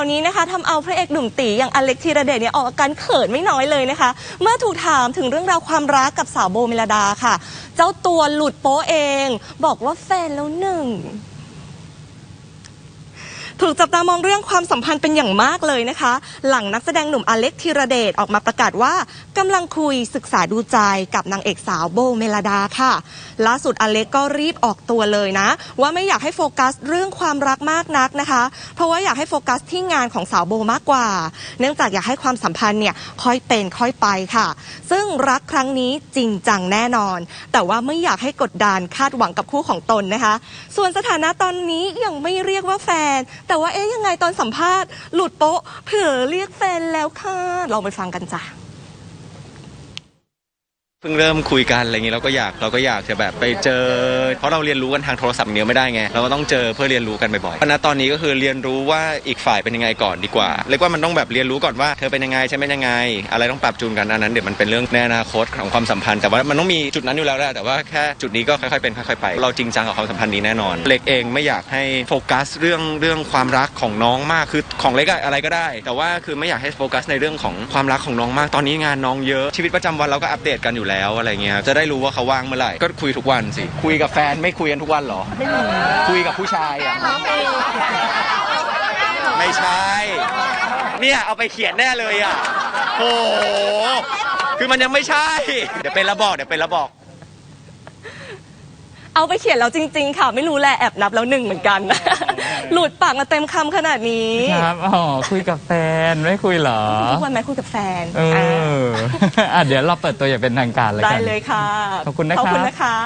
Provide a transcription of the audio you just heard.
าวนี้นะคะทำเอาพระเอกหนุ่มตีอย่างอเล็กธีรเดชเนี่ยออกอาการเขินไม่น้อยเลยนะคะ เมื่อถูกถามถึงเรื่องราวความรักกับสาวโบเมลดาค่ะ เจ้าตัวหลุดโป๊เอง บอกว่าแฟนแล้วหนึ่ง ถูกจับตามองเรื่องความสัมพันธ์เป็นอย่างมากเลยนะคะ หลังนักแสดงหนุ่มอเล็กธีรเดชออกมาประกาศว่ากำลังคุยศึกษาดูใจกับนางเอกสาวโบเมลดาค่ะ ล่าสุดอเล็กก็รีบออกตัวเลยนะ ว่าไม่อยากให้โฟกัสเรื่องความรักมากนักนะคะ เพราะว่าอยากให้โฟกัสที่งานของสาวโบมากกว่า เนื่องจากอยากให้ความสัมพันธ์เนี่ยค่อยเป็นค่อยไปค่ะ ซึ่งรักครั้งนี้จริงจังแน่นอน แต่ว่าไม่อยากให้กดดันคาดหวังกับคู่ของตนนะคะ ส่วนสถานะตอนนี้ยังไม่เรียกว่าแฟนแต่ว่าเอ๊ยยังไงตอนสัมภาษณ์หลุดโป๊ะเผื่อเรียกแฟนแล้วค่ะลองไปฟังกันจ้ะ เพิ่งเริ่มคุยกันอะไรเงี้ยเราก็อยากเราก็อยากจะแบบไปเจอ เพราะเราเรียนรู้กันทางโทรศัพท์อย่างเดียวไม่ได้ไงเราก็ต้องเจอเพื่อเรียนรู้กันบ่อยๆเพราะณตอนนี้ก็คือเรียนรู้ว่าอีกฝ่ายเป็นยังไงก่อนดีกว่าเรียกว่ามันต้องแบบเรียนรู้ก่อนว่าเธอเป็นยังไงฉันเป็นยังไง อะไรต้องปรับจูนกันอันนั้นเดี๋ยวมันเป็นเรื่องในอนาคตของความสัมพันธ์แต่ว่ามันต้องมีจุดนั้นอยู่แล้วแหละแต่ว่าแค่จุดนี้ก็ค่อยๆเป็นค่อยๆไป เราจริงจังกับความสัมพันธ์นี้แน่นอน เล็กเองไม่อยากให้โฟกัสเรื่องเรื่องความรักของน้องมากคือของเล็กอะไรก็ได้ แต่ว่าคือไม่อยากให้โฟกัสในเรื่องของความรักของน้องมากตอนนี้งานน้องเยอะชีวิตประจำวันเราก็อัปเดตกันอยู่แล้วอะไรเงี้ยจะได้รู้ว่าเขาว่างเมื่อไหร่ก็คุยทุกวันสิคุยกับแฟนไม่คุยกันทุกวันเหรอไม่มีคุยกับผู้ชายอะไม่ใช่เนี่ยเอาไปเขียนแน่เลยอะโอ้โหคือมันยังไม่ใช่ เดี๋ยวเป็นระบอกเดี๋ยวเป็นระบอก เอาไปเขียนแล้วจริง ๆ ค่ะ ไม่รู้แหละแอบนับแล้วหนึ่งเหมือนกัน หลุดปากมาเต็มคำขนาดนี้ครับอ๋อคุยกับแฟนไม่คุยเหรอทุกวันไหมคุยกับแฟนเอออะเดี๋ยวเราเปิดตัวอย่างเป็นทางการเลยได้กันเลยค่ะ ขอบคุณนะครับ ขอบคุณนะคะ